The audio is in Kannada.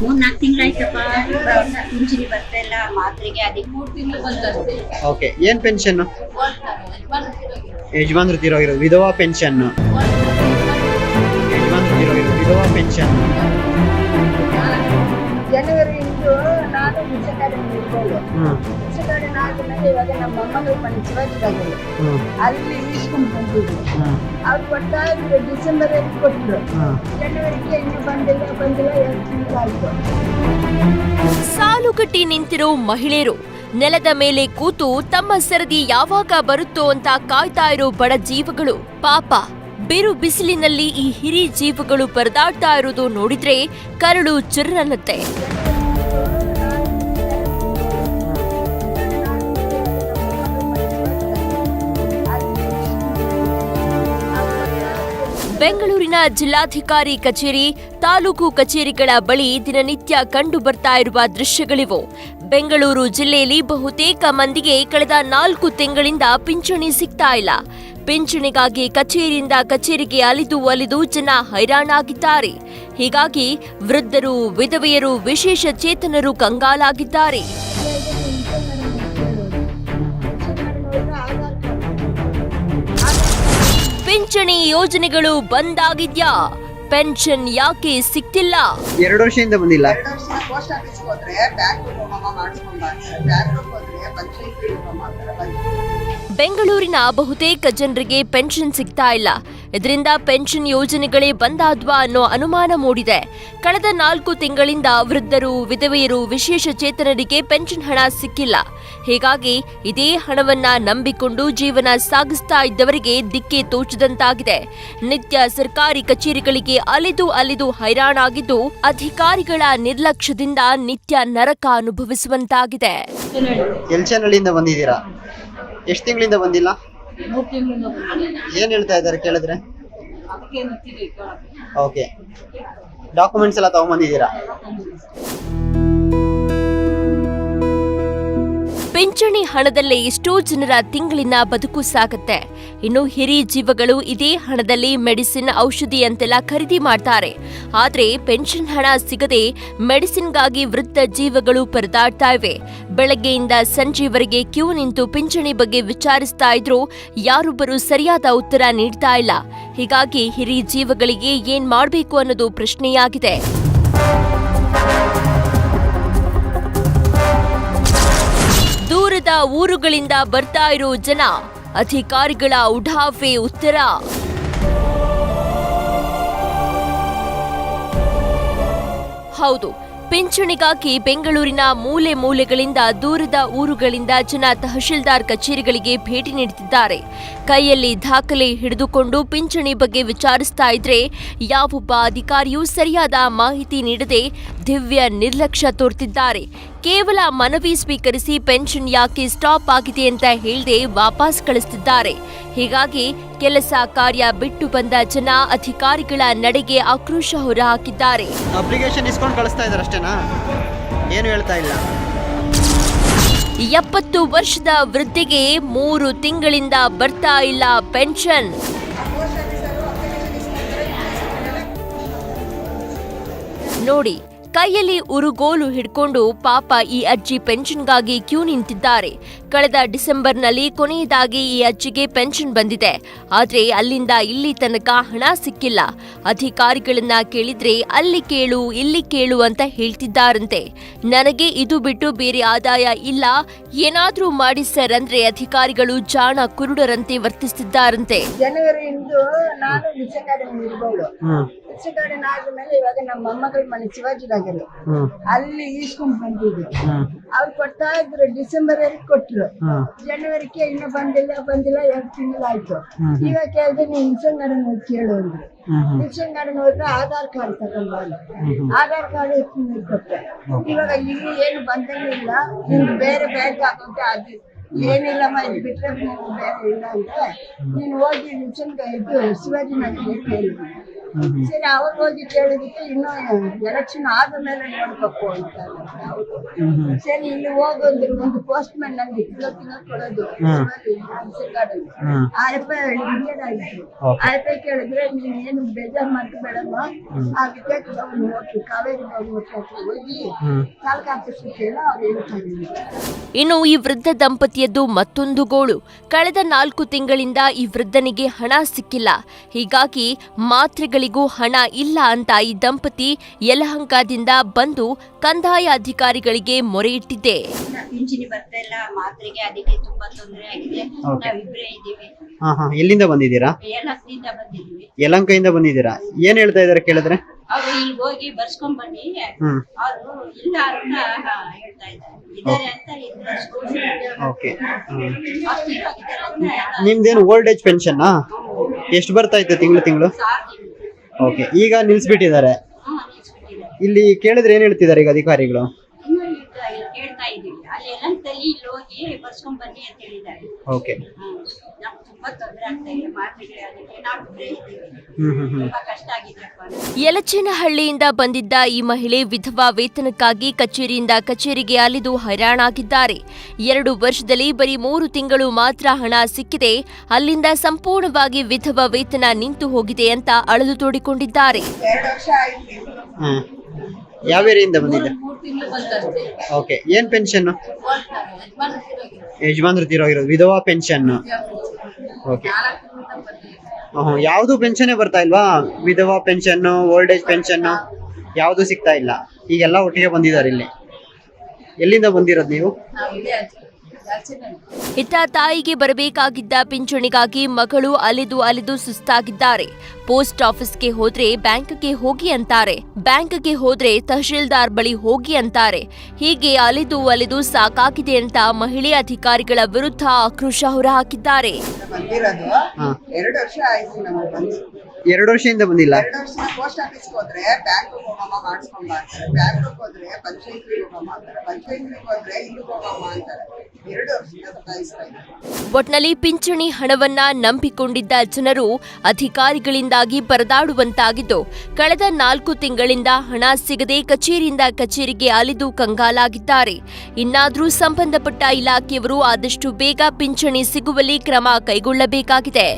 ಮೂರ್ ನಾಲ್ಕು ತಿಂಗಳಾಯ್ತಪ್ಪ ಪಿಂಚಣಿ ಬರ್ತಾ ಇಲ್ಲ, ಮಾತ್ರೆಗೆ ಅದಕ್ಕೆ ಮೂರ್ ತಿಂಗಳು ಬಂದಷ್ಟೇ ಓಕೆ ಏನ್ ಪೆನ್ಷನ್ ಯಜಮಾನ್ರು ತೀರೋಗಿರೋದು, ವಿಧವಾ ಪೆನ್ಷನ್ ಯಜಮಾನ್ರು ತೀರೋಗಿರೋದು, ವಿಧವಾ ಪೆನ್ಷನ್ ಅಲ್ಲಿ ಕಟ್ಟಿ ಬಂದಿದ್ರು. ಹ್ಮ್. ಅವ್ರು ಕೊಡ್ತಾ ಇದ್ರು ಡಿಸೆಂಬರ್ ಅಲ್ಲಿ ಕೊಟ್ಟರು. ಹ್ಮ್. ಜನವರಿಗೆ ಇನ್ನೂ ಬಂದಿಲ್ಲ ಬಂದಿಲ್ಲ ಎರಡು ತಿಂಗಳಾಯ್ತು ಸಾಲುಗಟ್ಟಿ ನಿಂತಿರೋ ಮಹಿಳೆಯರು ನೆಲದ ಮೇಲೆ ಕೂತು ತಮ್ಮ ಸರದಿ ಯಾವಾಗ ಬರುತ್ತೋ ಅಂತ ಕಾಯ್ತಾ ಇರೋ ಬಡ ಜೀವಗಳು. ಪಾಪ ಬಿರು ಬಿಸಿಲಿನಲ್ಲಿ ಈ ಹಿರಿ ಜೀವಗಳು ಪರದಾಡ್ತಾ ಇರೋದು ನೋಡಿದ್ರೆ ಕರಳು ಚಿರ್ರನ್ನತ್ತೆ ಬೆಂಗಳೂರಿನ ಜಿಲ್ಲಾಧಿಕಾರಿ ಕಚೇರಿ, ತಾಲೂಕು ಕಚೇರಿಗಳ ಬಳಿ ದಿನನಿತ್ಯ ಕಂಡು ಬರ್ತಾ ಇರುವ ದೃಶ್ಯಗಳಿವು. ಬೆಂಗಳೂರು ಜಿಲ್ಲೆಯಲ್ಲಿ ಬಹುತೇಕ ಮಂದಿಗೆ ಕಳೆದ ನಾಲ್ಕು ತಿಂಗಳಿಂದ ಪಿಂಚಣಿ ಸಿಗ್ತಾ ಇಲ್ಲ. ಪಿಂಚಣಿಗಾಗಿ ಕಚೇರಿಯಿಂದ ಕಚೇರಿಗೆ ಅಲಿದು ಅಲಿದು ಜನ ಹೈರಾಣಾಗಿದ್ದಾರೆ. ಹೀಗಾಗಿ ವೃದ್ಧರು, ವಿಧವೆಯರು ವಿಶೇಷ ಚೇತನರು ಕಂಗಾಲಾಗಿದ್ದಾರೆ. ಪಿಂಚಣಿ ಯೋಜನೆಗಳು ಬಂದಾಗಿದ್ಯಾ? ಪೆನ್ಷನ್ ಯಾಕೆ ಸಿಕ್ತಿಲ್ಲ ಎರಡು ವರ್ಷದಿಂದ ಬಂದಿಲ್ಲ. ಎರಡು ವರ್ಷ ಪೋಸ್ಟ್ ಆಫೀಸ್ ಹೋದ್ರೆ ಬ್ಯಾಂಕ್ ಹೋಮ ಬ್ಯಾಂಕ್ ಹೋದ್ರೆ ಪಂಚಾಯತಿ ಬೆಂಗಳೂರಿನ ಬಹುತೇಕ ಜನರಿಗೆ ಪೆನ್ಷನ್ ಸಿಗ್ತಾ ಇಲ್ಲ. ಇದರಿಂದ ಪೆನ್ಷನ್ ಯೋಜನೆಗಳೇ ಬಂದಾದ್ವಾ ಅನ್ನೋ ಅನುಮಾನ ಮೂಡಿದೆ. ಕಳೆದ ನಾಲ್ಕು ತಿಂಗಳಿಂದ ವೃದ್ಧರು, ವಿಧವೆಯರು ವಿಶೇಷ ಚೇತನರಿಗೆ ಪೆನ್ಷನ್ ಹಣ ಸಿಕ್ಕಿಲ್ಲ. ಹೀಗಾಗಿ ಇದೇ ಹಣವನ್ನ ನಂಬಿಕೊಂಡು ಜೀವನ ಸಾಗಿಸ್ತಾ ಇದ್ದವರಿಗೆ ದಿಕ್ಕೆ ತೋಚದಂತಾಗಿದೆ. ನಿತ್ಯ ಸರ್ಕಾರಿ ಕಚೇರಿಗಳಿಗೆ ಅಲೆದು ಅಲೆದು ಹೈರಾಣಾಗಿದ್ದು ಅಧಿಕಾರಿಗಳ ನಿರ್ಲಕ್ಷ್ಯದಿಂದ ನಿತ್ಯ ನರಕ ಅನುಭವಿಸುವಂತಾಗಿದೆ. ಎಷ್ಟು ತಿಂಗಳಿಂದ ಬಂದಿಲ್ಲ? ಏನ್ ಹೇಳ್ತಾ ಇದ್ದಾರೆ ಕೇಳಿದ್ರೆ? ಓಕೆ ಡಾಕ್ಯುಮೆಂಟ್ಸ್ ಎಲ್ಲ ತಗೊಂಬಂದಿದ್ದೀರಾ ಪಿಂಚಣಿ ಹಣದಲ್ಲೇ ಎಷ್ಟೋ ಜನರ ತಿಂಗಳಿನ ಬದುಕು ಸಾಗುತ್ತೆ. ಇನ್ನು ಹಿರಿ ಜೀವಗಳು ಇದೇ ಹಣದಲ್ಲಿ ಮೆಡಿಸಿನ್ ಔಷಧಿ ಅಂತೆಲ್ಲ ಖರೀದಿ ಮಾಡ್ತಾರೆ. ಆದ್ರೆ ಪೆನ್ಷನ್ ಹಣ ಸಿಗದೆ ಮೆಡಿಸಿನ್ಗಾಗಿ ವೃದ್ಧ ಜೀವಗಳು ಪರದಾಡ್ತಾ ಇವೆ. ಬೆಳಗ್ಗೆಯಿಂದ ಸಂಜೆವರೆಗೆ ಕ್ಯೂ ನಿಂತು ಪಿಂಚಣಿ ಬಗ್ಗೆ ವಿಚಾರಿಸ್ತಾ ಇದ್ರು ಯಾರೊಬ್ಬರು ಸರಿಯಾದ ಉತ್ತರ ನೀಡ್ತಾ ಇಲ್ಲ. ಹೀಗಾಗಿ ಹಿರಿ ಜೀವಗಳಿಗೆ ಏನ್ ಮಾಡಬೇಕು ಅನ್ನೋದು ಪ್ರಶ್ನೆಯಾಗಿದೆ. ದೂರದ ಊರುಗಳಿಂದ ಬರ್ತಾ ಇರೋ ಜನ, ಅಧಿಕಾರಿಗಳ ಉಡಾಫೆ ಉತ್ತರ. ಹೌದು, ಪಿಂಚಣಿಗಾಗಿ ಬೆಂಗಳೂರಿನ ಮೂಲೆ ಮೂಲೆಗಳಿಂದ ದೂರದ ಊರುಗಳಿಂದ ಜನ ತಹಶೀಲ್ದಾರ್ ಕಚೇರಿಗಳಿಗೆ ಭೇಟಿ ನೀಡುತ್ತಿದ್ದಾರೆ. ಕೈಯಲ್ಲಿ ದಾಖಲೆ ಹಿಡಿದುಕೊಂಡು ಪಿಂಚಣಿ ಬಗ್ಗೆ ವಿಚಾರಿಸ್ತಾ ಇದ್ರೆ, ಯಾವೊಬ್ಬ ಅಧಿಕಾರಿಯೂ ಸರಿಯಾದ ಮಾಹಿತಿ ನೀಡದೆ ದಿವ್ಯ ನಿರ್ಲಕ್ಷ್ಯ ತೋರ್ತಿದ್ದಾರೆ. ಕೇವಲ ಮನವಿ ಸ್ವೀಕರಿಸಿ ಪೆನ್ಷನ್ ಯಾಕೆ ಸ್ಟಾಪ್ ಆಗಿದೆ ಅಂತ ಹೇಳದೆ ವಾಪಸ್ ಕಳಿಸ್ತಿದ್ದಾರೆ. ಹೀಗಾಗಿ ಕೆಲಸ ಕಾರ್ಯ ಬಿಟ್ಟು ಬಂದ ಜನ ಅಧಿಕಾರಿಗಳ ನಡೆಗೆ ಆಕ್ರೋಶ ಹೊರಹಾಕಿದ್ದಾರೆ. ಅಪ್ಲಿಕೇಶನ್ ಇಸ್ಕೊಂಡು ಕಳಿಸ್ತಾ ಇದ್ದಾರೆ ಅಷ್ಟೇನಾ? ಏನು ಹೇಳ್ತಾ ಇಲ್ಲ? ಎಪ್ಪತ್ತು ವರ್ಷದ ವೃದ್ಧಿಗೆ ಮೂರು ತಿಂಗಳಿಂದ ಬರ್ತಾ ಇಲ್ಲ ಪೆನ್ಷನ್. ನೋಡಿ ಕೈಯಲ್ಲಿ ಉರುಗೋಲು ಹಿಡ್ಕೊಂಡು ಪಾಪ ಈ ಅಜ್ಜಿ ಪೆನ್ಷನ್ಗಾಗಿ ಕ್ಯೂ ನಿಂತಿದ್ದಾರೆ. ಕಳೆದ ಡಿಸೆಂಬರ್ನಲ್ಲಿ ಕೊನೆಯದಾಗಿ ಈ ಅಜ್ಜಿಗೆ ಪೆನ್ಷನ್ ಬಂದಿದೆ. ಆದರೆ ಅಲ್ಲಿಂದ ಇಲ್ಲಿ ತನಕ ಹಣ ಸಿಕ್ಕಿಲ್ಲ. ಅಧಿಕಾರಿಗಳನ್ನ ಕೇಳಿದ್ರೆ ಅಲ್ಲಿ ಕೇಳು ಇಲ್ಲಿ ಕೇಳು ಅಂತ ಹೇಳ್ತಿದ್ದಾರಂತೆ. ನನಗೆ ಇದು ಬಿಟ್ಟು ಬೇರೆ ಆದಾಯ ಇಲ್ಲ. ಏನಾದ್ರೂ ಮಾಡಿ ಸರ್ ಅಂದ್ರೆ ಅಧಿಕಾರಿಗಳು ಜಾಣ ಕುರುಡರಂತೆ ವರ್ತಿಸ್ತಿದ್ದಾರಂತೆ. ನಾನು ಇರ್ಬೋದು ಆದ್ಮೇಲೆ ಇವಾಗ ನಮ್ಮ ಮೊಮ್ಮಗಳ ಮನೆ ಶಿವಾಜಿ ನಗರ ಅಲ್ಲಿ ಈಸ್ಕೊಂಡು ಬಂದಿದ್ರು ಅವ್ರು ಕೊಡ್ತಾ ಇದ್ರು ಡಿಸೆಂಬರ್ ಅಲ್ಲಿ ಕೊಟ್ರು. ಹ್ಮ್ ಜನವರಿಗೆ ಇನ್ನೂ ಬಂದಿಲ್ಲ ಬಂದಿಲ್ಲ ಎರಡು ತಿಂಗಳಾಯ್ತು ಈಗ ಕೇಳಿದ್ರೆ ನೀವು ಇನ್ಸಂಗಡನ್ ಹೋಗಿ ಕೇಳು ಅಂದ್ರು. ಹ್ಮ್ ಹೋದ್ರೆ ಆಧಾರ್ ಕಾರ್ಡ್ ತಗೊಂಡ್ ಆಧಾರ್ ಕಾರ್ಡ್ ಕೊಟ್ಟೆ ಇವಾಗ ಇಲ್ಲಿ ಏನು ಬಂದಂಗಿಲ್ಲ ನಿಮ್ಗೆ ಬೇರೆ ಬ್ಯಾಂಕ್ ಅಕೌಂಟ್ ಆಗಿ ಏನಿಲ್ಲಮ್ಮ ಇದು ಬಿಟ್ಟರೆ ನೀವು ಬೇರೆ ಇಲ್ಲ ಅಂದ್ರೆ ನೀನು ಹೋಗಿ ನಿಲ್ಸಂಗ ಇದು ಶಿವಾಜಿ ನಗರ ಕೇಳಿದ್ವಿ ಸರಿ ಅವ್ರು ಹೋಗಿ ಕೇಳಿದಕ್ಕೆ ಇನ್ನು ಎಲೆಕ್ಷನ್ ಆದ ಮೇಲೆ ನೋಡ್ಬೇಕು ಅಂತ ಸರಿ ಇಲ್ಲಿ ಹೋಗೋದ್ರು ಒಂದು ಪೋಸ್ಟ್ ಮ್ಯಾನ್ ನಂಗೆ ಕಿಲೋ ಕಿಲೋ ಕೊಡೋದು. ಆ ಎಪ್ಪ ಇಂಡಿಯನ್ ಆಯ್ತು ಆ ಕೇಳಿದ್ರೆ ನೀನ್ ಏನು ಬೇಜಾರ್ ಮಾಡ್ಬೇಡಮ್ಮ ಆ ಅವ್ನು ಹೋಗಿ ಕಾವೇರಿ ಹೋಗಿ ತಾಲೂಕು ಆಫೀಸ್ ಕೇಳ ಅವ್ರು ಹೇಳ್ತಾರೆ ಇನ್ನು ಈ ವೃದ್ಧ ದಂಪತಿಯದ್ದು ಮತ್ತೊಂದು ಗೋಳು. ಕಳೆದ ನಾಲ್ಕು ತಿಂಗಳಿಂದ ಈ ವೃದ್ಧನಿಗೆ ಹಣ ಸಿಕ್ಕಿಲ್ಲ. ಹೀಗಾಗಿ ಮಾತ್ರೆಗಳಿಗೂ ಹಣ ಇಲ್ಲ ಅಂತ ಈ ದಂಪತಿ ಯಲಹಂಕದಿಂದ ಬಂದು ಕಂದಾಯ ಅಧಿಕಾರಿಗಳಿಗೆ ಮೊರೆ ಇಟ್ಟಿದ್ದೆ. ಪಿಂಚಣಿ ಬರ್ತಾ ಇಲ್ಲ ಮಾತ್ರೆಗೆ ಅದಕ್ಕೆ ತುಂಬಾ ತೊಂದರೆ ಆಗಿದೆ. ನಾವಿಬ್ರೇ ಇದ್ದೀವಿ. ಹಾ ಹಾ. ಎಲ್ಲಿಂದ ಬಂದಿದ್ದೀರಾ? ಏಲಕ್ಕಿಂದ ಬಂದಿದ್ದೀರಾ? ಏನ್ ಹೇಳ್ತಾ ಇದಾರೆ ಕೇಳಿದ್ರೆ? ಅವ್ರು ಇಲ್ಲಿ ಹೋಗಿ ಬರ್ಸ್ಕೊಂಡ್ ಬನ್ನಿ. ಹ್ಮ್. ಅವರು ಇಲ್ಲ ಅಂತ ಹಾ, ಹೇಳ್ತಾ ಇದ್ದಾರೆ. ಇದಾರೆ ಅಂತ ಇಲ್ಲಿ ಓಕೆ ಅಷ್ಟು ಇರೋಗಿದ್ದಾರೆ ಅಂತ ಎಲ್ಲ ನಿಮ್ದೇನು ಓಲ್ಡ್ ಏಜ್ ಪೆನ್ಷನ್ ಎಷ್ಟು ಬರ್ತಾ ಇತ್ತು ತಿಂಗಳು ತಿಂಗಳು. ಓಕೆ ಈಗ ನಿಲ್ಸ್ಬಿಟ್ಟಿದ್ದಾರೆ. ಇಲ್ಲಿ ಕೇಳಿದ್ರೆ ಏನ್ ಹೇಳ್ತಿದ್ದಾರೆ ಈಗ ಅಧಿಕಾರಿಗಳು? ಇನ್ನು ಈಗ ಇಲ್ಲಿ ಕೇಳ್ತಾ ಇದೀವಿ ಅಲ್ಲಿ ಎಲ್ಲಂತಲ್ಲಿ ಇಲ್ಲಿ ಹೋಗಿ ಬರ್ಸ್ಕೊಂಡ್ ಬನ್ನಿ ಅಂತ ಹೇಳಿದ್ದಾರೆ. ಓಕೆ ಯಲಚೇನಹಳ್ಳಿಯಿಂದ ಬಂದಿದ್ದ ಈ ಮಹಿಳೆ ವಿಧವಾ ವೇತನಕ್ಕಾಗಿ ಕಚೇರಿಯಿಂದ ಕಚೇರಿಗೆ ಅಲೆದು ಹೈರಾಣಾಗಿದ್ದಾರೆ. ಎರಡು ವರ್ಷದಲ್ಲಿ ಬರೀ ಮೂರು ತಿಂಗಳು ಮಾತ್ರ ಹಣ ಸಿಕ್ಕಿದೆ. ಅಲ್ಲಿಂದ ಸಂಪೂರ್ಣವಾಗಿ ವಿಧವಾ ವೇತನ ನಿಂತು ಹೋಗಿದೆ ಅಂತ ಅಳಲು ತೋಡಿಕೊಂಡಿದ್ದಾರೆ. ಯಾವ ಏರಿಯಿಂದ ಬಂದಿದೆ ಮೂರ್ ತಿಂಗಳು ಬಂತಷ್ಟೇ ಓಕೆ ಏನ್ ಪೆನ್ಷನ್ ಯಜಮಾನ್ರು ತೀರೋಗಿರೋದು. ವಿಧವಾ ಪೆನ್ಷನ್ ಓಕೆ. ಯಾವುದು ಪೆನ್ಷನ್ ಬರ್ತಾ ಇಲ್ವಾ? ವಿಧವಾ ಪೆನ್ಷನ್ ಓಲ್ಡ್ ಏಜ್ ಪೆನ್ಷನ್ ಯಾವುದು ಸಿಗ್ತಾ ಇಲ್ಲ. ಈಗೆಲ್ಲ ಒಟ್ಟಿಗೆ ಬಂದಿದ್ದಾರೆ ಇಲ್ಲಿ. ಎಲ್ಲಿಂದ ಬಂದಿರೋದು ನೀವು? ಇತ್ತ ತಾಯಿಗೆ ಬರಬೇಕಾಗಿದ್ದ ಪಿಂಚಣಿಗಾಗಿ ಮಗಳು ಅಲೆದು ಅಲೆದು ಸುಸ್ತಾಗಿದ್ದಾರೆ. ಪೋಸ್ಟ್ ಆಫೀಸ್ಗೆ ಹೋದ್ರೆ ಬ್ಯಾಂಕ್ಗೆ ಹೋಗಿ ಅಂತಾರೆ. ಬ್ಯಾಂಕ್ಗೆ ಹೋದ್ರೆ ತಹಶೀಲ್ದಾರ್ ಬಳಿ ಹೋಗಿ ಅಂತಾರೆ. ಹೀಗೆ ಅಲೆದು ಅಲೆದು ಸಾಕಾಗಿದೆ ಅಂತ ಮಹಿಳೆ ಅಧಿಕಾರಿಗಳ ವಿರುದ್ಧ ಆಕ್ರೋಶ ಹೊರಹಾಕಿದ್ದಾರೆ. ಎರಡು ವರ್ಷದಿಂದ ಬಂದಿಲ್ಲ. ಎರಡು ವರ್ಷ ಪೋಸ್ಟ್ ಆಫೀಸ್ ಹೋದ್ರೆ ಬ್ಯಾಂಕ್ ಹೋಗಮ್ಮ ಹೋದ್ರೆ ಪಂಚಾಯತ್ರಿಗೆ ಹೋಗಮ್ಮ ಅಂತಾರೆ. ಪಂಚಾಯತ್ರಿಗೆ ಹೋದ್ರೆ ಇಲ್ಲಿಗೆ ಹೋಗಮ್ಮ ಅಂತಾರೆ. ಎರಡು ವರ್ಷದಿಂದ ಸತಾಯಿಸ್ತಾ ಇದ್ದಾರೆ. ಒಟ್ನಲ್ಲಿ ಪಿಂಚಣಿ ಹಣವನ್ನ ನಂಬಿಕೊಂಡಿದ್ದ ಜನರು ಅಧಿಕಾರಿಗಳಿಂದಾಗಿ ಪರದಾಡುವಂತಾಗಿದ್ದು ಕಳೆದ ನಾಲ್ಕು ತಿಂಗಳಿಂದ ಹಣ ಸಿಗದೆ ಕಚೇರಿಯಿಂದ ಕಚೇರಿಗೆ ಅಲಿದು ಕಂಗಾಲಾಗಿದ್ದಾರೆ. ಇನ್ನಾದರೂ ಸಂಬಂಧಪಟ್ಟ ಇಲಾಖೆಯವರು ಆದಷ್ಟು ಬೇಗ ಪಿಂಚಣಿ ಸಿಗುವಲ್ಲಿ ಕ್ರಮ ಕೈಗೊಳ್ಳಬೇಕಾಗಿದೆ.